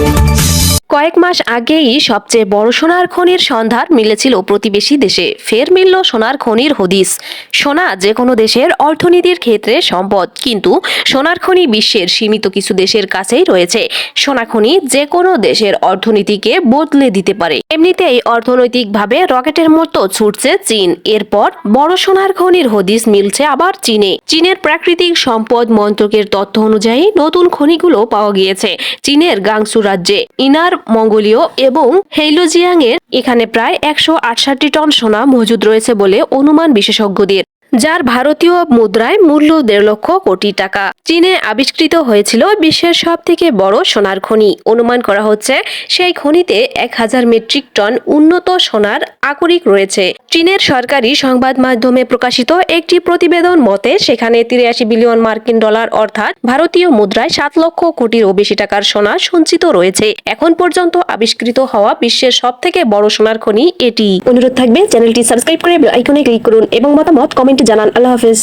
Thank you. কয়েক মাস আগেই সবচেয়ে বড় সোনার খনির সন্ধান মিলেছিল প্রতিবেশী দেশে। ফের মিলল সোনার খনির হদিস। সোনা যে কোনো দেশের অর্থনীতির ক্ষেত্রে সম্পদ, কিন্তু সোনার খনি বিশ্বের সীমিত কিছু দেশের কাছেই রয়েছে। সোনা খনি যে কোনো দেশের অর্থনীতিকে বদলে দিতে পারে। এমনিতেই অর্থনৈতিকভাবে রকেটের মতো ছুটছে চীন। এরপর বড় সোনার খনির হদিস মিলছে আবার চীনে। চীনের প্রাকৃতিক সম্পদ মন্ত্রকের তথ্য অনুযায়ী নতুন খনিগুলো পাওয়া গিয়েছে। চীনের গাংসু রাজ্যে ইনার মঙ্গোলীয় এবং হেইলোজিয়াং এর এখানে প্রায় একশো আটষট্টি টন সোনা মজুদ রয়েছে বলে অনুমান বিশেষজ্ঞদের। যার ভারতীয় মুদ্রায় মূল্য দেড় লক্ষ কোটি টাকা। চীনে আবিষ্কৃত হয়েছিল বিশ্বের সব থেকে বড় সোনার খনি। অনুমান করা হচ্ছে সেই খনিতে এক হাজার মেট্রিক টন উন্নত সোনার আকরিক রয়েছে। চীনের সরকারি সংবাদ মাধ্যমে প্রকাশিত একটি প্রতিবেদন মতে, সেখানে তিরাশি বিলিয়ন মার্কিন ডলার অর্থাৎ ভারতীয় মুদ্রায় সাত লক্ষ কোটিরও বেশি টাকার সোনা সঞ্চিত রয়েছে। এখন পর্যন্ত আবিষ্কৃত হওয়া বিশ্বের সব থেকে বড় সোনার খনি এটি। অনুরোধ থাকবে চ্যানেলটি সাবস্ক্রাইব করে আইকনে ক্লিক করুন এবং মতামত কমেন্টে জানান। আল্লাহ হাফেজ।